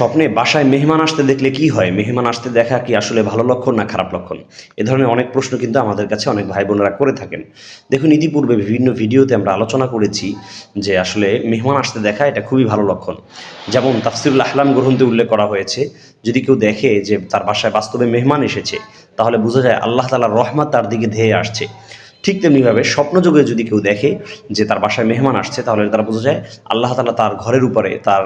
স্বপ্নে বাসায় মেহমান আসতে দেখলে কি হয়? মেহমান আসতে দেখা কি আসলে ভালো লক্ষণ না খারাপ লক্ষণ? এ ধরনের অনেক প্রশ্ন কিন্তু আমাদের কাছে অনেক ভাই বোনেরা করে থাকেন। দেখুন, ইতিপূর্বে বিভিন্ন ভিডিওতে আমরা আলোচনা করেছি যে আসলে মেহমান আসতে দেখা এটা খুবই ভালো লক্ষণ। যেমন তাফসিরুল আহলাম গ্রন্থে উল্লেখ করা হয়েছে, যদি কেউ দেখে যে তার বাসায় বাস্তবে মেহমান এসেছে, তাহলে বোঝা যায় আল্লাহ তালার রহমত তার দিকে ধেয়ে আসছে। ঠিক তেমনিভাবে স্বপ্নযোগে যদি কেউ দেখে যে তার বাসায় মেহমান আসছে, তাহলে তারা বোঝা যায় আল্লাহ তালা তার ঘরের উপরে, তার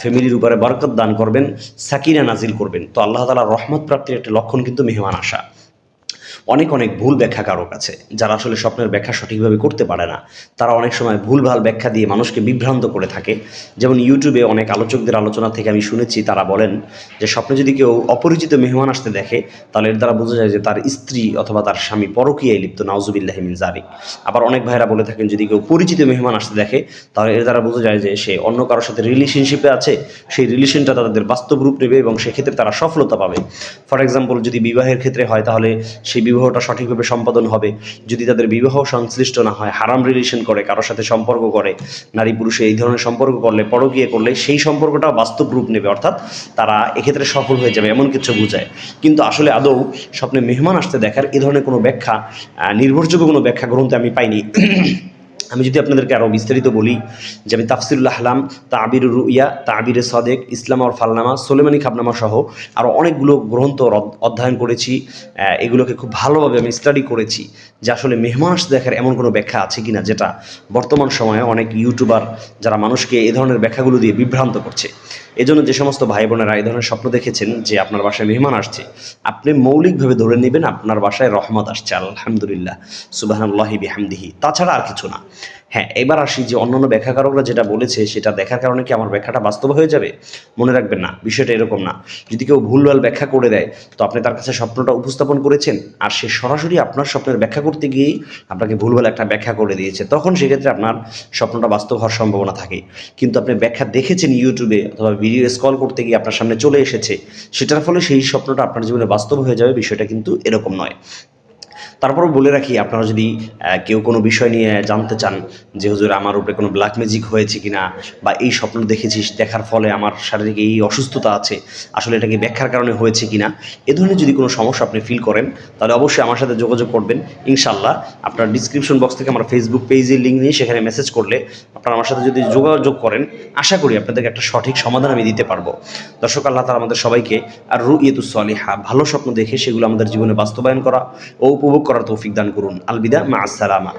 ফ্যামিলির উপরে বরকত দান করবেন সাকিরা নাজিল করবেন। তো আল্লাহ তালা রহমত প্রাপ্তির একটি লক্ষণ কিন্তু মেহমান আসা। অনেক অনেক ভুল ব্যাখ্যা কারও কাছে, যারা আসলে স্বপ্নের ব্যাখ্যা সঠিকভাবে করতে পারে না। তারা অনেক সময় ভুলভাল ব্যাখ্যা দিয়ে মানুষকে বিভ্রান্ত করে থাকে। যেমন ইউটিউবে অনেক আলোচকদের আলোচনা থেকে আমি শুনেছি, তারা বলেন যে স্বপ্নে যদি কেউ অপরিচিত মেহমান আসতে দেখে, তাহলে এর দ্বারা বোঝা যায় যে তার স্ত্রী অথবা তার স্বামী পরকীয়ায় লিপ্ত নাউজুবিল্লাহিমিন জারিক আবার অনেক ভাইরা বলে থাকেন, যদি কেউ পরিচিত মেহমান আসতে দেখে, তাহলে এর দ্বারা বোঝা যায় যে সে অন্য কারোর সাথে রিলেশনশিপে আছে, সেই রিলেশনটা তাদের বাস্তব রূপ নেবে এবং সেক্ষেত্রে তারা সফলতা পাবে। ফর এক্সাম্পল যদি বিবাহের ক্ষেত্রে হয়, তাহলে সেই বিবাহটা সঠিকভাবে সম্পাদন হবে। যদি তাদের বিবাহ সংশ্লিষ্ট না হয়, হারাম রিলেশন করে, কারোর সাথে সম্পর্ক করে, নারী পুরুষে এই ধরনের সম্পর্ক করলে, পরকীয় করলে, সেই সম্পর্কটা বাস্তব রূপ নেবে, অর্থাৎ তারা এক্ষেত্রে সফল হয়ে যাবে, এমন কিছু বোঝায়। কিন্তু আসলে আদৌ স্বপ্নে মেহমান আসতে দেখার এ ধরনের কোনো ব্যাখ্যা নির্ভরযোগ্য কোনো ব্যাখ্যা গ্রন্থে আমি পাইনি। আমি যদি আপনাদেরকে আরও বিস্তারিত বলি, যে আমি তাফসিরুল আহলাম, তাবির রুইয়া, তাবির সদেক, ইসলাম আর ফালনামা, সোলেমানি খাবনামা সহ আরও অনেকগুলো গ্রন্থ অধ্যয়ন করেছি এগুলোকে খুব ভালোভাবে আমি স্টাডি করেছি, যে আসলে মেহমান আসতে দেখার এমন কোনো ব্যাখ্যা আছে কিনা, যেটা বর্তমান সময়ে অনেক ইউটিউবার যারা মানুষকে এ ধরনের ব্যাখ্যাগুলো দিয়ে বিভ্রান্ত করছে। এজন্য যে সমস্ত ভাই বোনেরা এই ধরনের স্বপ্ন দেখেছেন যে আপনার বাসায় মেহমান আসছে, আপনি মৌলিকভাবে ধরে নেবেন আপনার বাসায় রহমত আসছে, আলহামদুলিল্লাহ সুবাহান্লাহি বিহামদিহি, তাছাড়া আর কিছু না। হ্যাঁ এবার আসি যে অন্যান্য ব্যাখ্যাকারকরা যেটা বলেছে, সেটা দেখার কারণে কি আমার ব্যাখ্যাটা বাস্তব হয়ে যাবে? মনে রাখবেন না, বিষয়টা এরকম না। যদি কেউ ভুলভাল ব্যাখ্যা করে দেয়, তো আপনি তার কাছে স্বপ্নটা উপস্থাপন করেছেন, আর সে সরাসরি আপনার স্বপ্নের ব্যাখ্যা করতে গিয়েই আপনাকে ভুলভাল একটা ব্যাখ্যা করে দিয়েছে, তখন সেক্ষেত্রে আপনার স্বপ্নটা বাস্তব হওয়ার সম্ভাবনা থাকে। কিন্তু আপনি ব্যাখ্যা দেখেছেন ইউটিউবে অথবা ভিডিও স্কল করতে গিয়ে আপনার সামনে চলে এসেছে, সেটার ফলে সেই স্বপ্নটা আপনার জীবনে বাস্তব হয়ে যাবে, বিষয়টা কিন্তু এরকম নয়। তারপরও বলে রাখি, আপনারা যদি কেউ কোনো বিষয় নিয়ে জানতে চান যে হুজুর আমার উপরে কোনো ব্ল্যাক ম্যাজিক হয়েছে কিনা বা এই স্বপ্ন দেখেছিস, দেখার ফলে আমার শারীরিক এই অসুস্থতা আছে, আসলে এটাকে ব্যাখ্যার কারণে হয়েছে কিনা? এ ধরনের যদি কোনো সমস্যা আপনি ফিল করেন, তাহলে অবশ্যই আমার সাথে যোগাযোগ করবেন। ইনশাল্লাহ আপনার ডিসক্রিপশন বক্স থেকে আমার ফেসবুক পেজের লিঙ্ক নিয়ে সেখানে মেসেজ করলে আপনারা আমার সাথে যদি যোগাযোগ করেন, আশা করি আপনাদেরকে একটা সঠিক সমাধান আমি দিতে পারব। দর্শক, আল্লাহ তালা আমাদের সবাইকে আর রু ইয়েতুস সলিহা, ভালো স্বপ্ন দেখে সেগুলো আমাদের জীবনে বাস্তবায়ন করা, ও উপভোগ করার তৌফিক দান করুন। আলবিদা মা আসসালামা